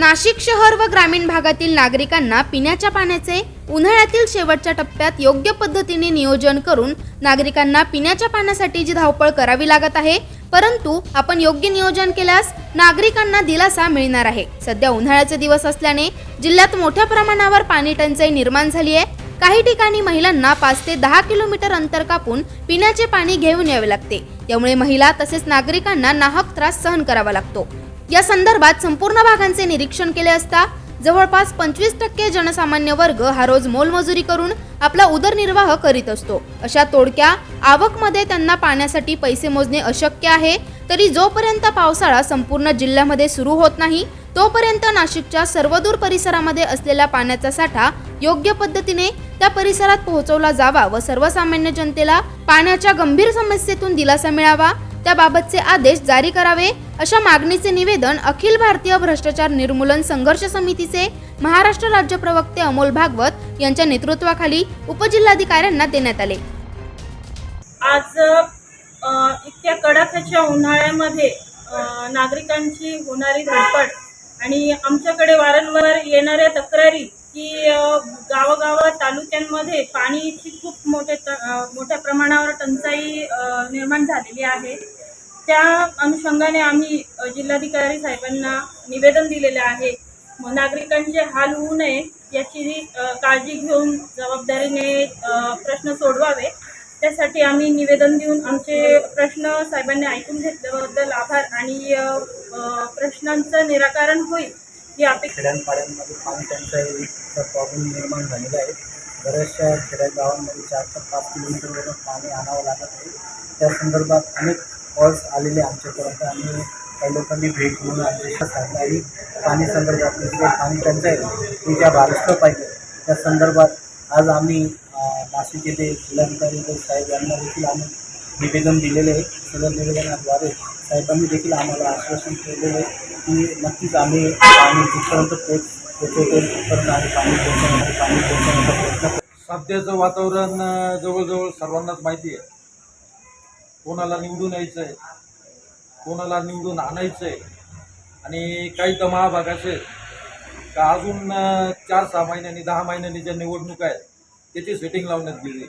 नाशिक शहर व ग्रामीण भागातील नागरिकांना पिण्याच्या पाण्याचे उन्हाळ्यातील शेवटच्या टप्प्यात योग्य पद्धतीने नियोजन करून नागरिकांना पिण्याच्या पाण्यासाठी जी धावपळ करावी लागत आहे परंतु आपण योग्य नियोजन केल्यास नागरिकांना दिलासा मिळणार आहे. सध्या उन्हाळ्याचे दिवस असल्याने जिल्ह्यात मोठ्या प्रमाणावर पाणी टंचाई निर्माण झाली आहे. काही ठिकाणी महिलांना पाच ते दहा किलोमीटर अंतर कापून पिण्याचे पाणी घेऊन यावे लागते. त्यामुळे महिला तसेच नागरिकांना नाहक त्रास सहन करावा लागतो. या संदर्भात संपूर्ण भागांचे निरीक्षण केले असता जवळपास पंचवीस टक्के जनसामान्य वर्ग हा रोज मोलमजुरी करून आपला उदरनिर्वाह करीत असतो. अशा तोडक्या आवकमध्ये त्यांना पाण्यासाठी पैसे मोजणे अशक्य आहे. तरी जोपर्यंत पावसाळा संपूर्ण जिल्ह्यामध्ये सुरू होत नाही तोपर्यंत नाशिकच्या सर्वदूर परिसरामध्ये असलेला पाण्याचा साठा योग्य पद्धतीने त्या परिसरात पोहोचवला जावा व सर्वसामान्य जनतेला पाण्याच्या गंभीर समस्येतून दिलासा मिळावा. त्याबाबतचे आदेश जारी करावे अशा मागणीचे निवेदन अखिल भारतीय भ्रष्टाचार निर्मूलन संघर्ष समितीचे महाराष्ट्र राज्य प्रवक्ते अमोल भागवत यांच्या नेतृत्वाखाली उपजिल्हाधिकाऱ्यांना देण्यात आले. आज इतक्या कडाक्याच्या उन्हाळ्यामध्ये नागरिकांची होणारी धडपड आणि आमच्याकडे वारंवार येणाऱ्या तक्रारी की गावागावात तालुक्यांमध्ये पाणीची खूप मोठे त- मोठ्या प्रमाणावर टंचाई निर्माण झालेली आहे. त्या अनुषंगाने आम्ही जिल्हाधिकारी साहेबांना निवेदन दिलेले आहे. नागरिकांचे हाल होऊ नये याची काळजी घेऊन जबाबदारीने प्रश्न सोडवावे. त्यासाठी आम्ही निवेदन देऊन आमचे प्रश्न साहेबांनी ऐकून घेतल्याबद्दल आभार आणि प्रश्नांचं निराकरण होईल. ही अपेक्षा खेड्यांपाड्यांमध्ये पाणी टंचाईचा प्रॉब्लेम निर्माण झालेला आहे. बऱ्याचशा खेड्यागावांमध्ये चार ते पाच किलोमीटरवरून पाणी आणावं लागत आहे. त्या संदर्भात अनेक कॉल्स आलेले आमच्यापर्यंत आणि काही लोकांनी भेट घेऊन आदेश सांगितलं आणि पाणी संदर्भात म्हणजे पाणी टंचाई आहे, त्या भागस्थं पाहिजे त्या संदर्भात आज आम्ही नाशिक येथे जिल्हाधिकारी साहेब यांना देखील आम्ही निवेदन दिलेले आहे. सदर निवेदनाद्वारे साहेबांनी देखील आम्हाला आश्वासन केलेलं की नक्कीच आम्ही पाणी जिथपर्यंत पोच पोचवतो तिथपर्यंत आम्ही पाणी पाणी प्रयत्न सध्याचं वातावरण जवळजवळ सर्वांनाच माहिती आहे. कोणाला निवडून यायचं आहे कोणाला निवडून आणायचं आहे आणि काही तर महाभाग असे का अजून चार सहा महिन्यांनी दहा महिन्यांनी ज्या निवडणूक आहेत त्याची सेटिंग लावण्यात गेली.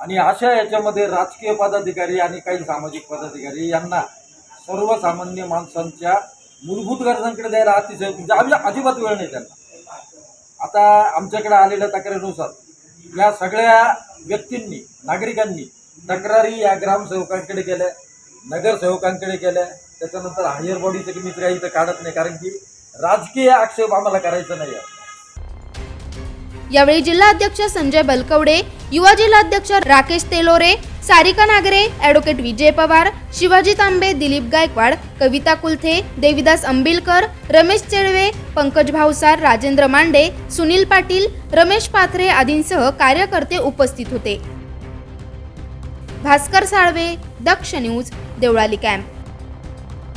आणि अशा याच्यामध्ये राजकीय पदाधिकारी आणि काही सामाजिक पदाधिकारी यांना सर्वसामान्य माणसांच्या मूलभूत गरजांकडे द्यायला अतिशय म्हणजे आम्ही अजिबात वेळ नाही त्यांना. आता आमच्याकडे आलेल्या तक्रारीनुसार या सगळ्या व्यक्तींनी नागरिकांनी तक्रारी या ग्रामसेवकांकडे केल्या नगरसेवकांकडे केल्या. त्याच्यानंतर हायर बॉडीचं मी काही इथं काढत नाही कारण की राजकीय आक्षेप आम्हाला करायचा नाही आहे. यावेळी जिल्हाध्यक्ष संजय बलकवडे युवा जिल्हाध्यक्ष राकेश तेलोरे सारिका नागरे ॲडव्होकेट विजय पवार शिवाजी तांबे दिलीप गायकवाड कविता कुलथे देविदास अंबिलकर रमेश चेळवे पंकज भावसार राजेंद्र मांडे सुनील पाटील रमेश पाथरे आदींसह कार्यकर्ते उपस्थित होते. Bhaskar Salve Daksh news Deolali camp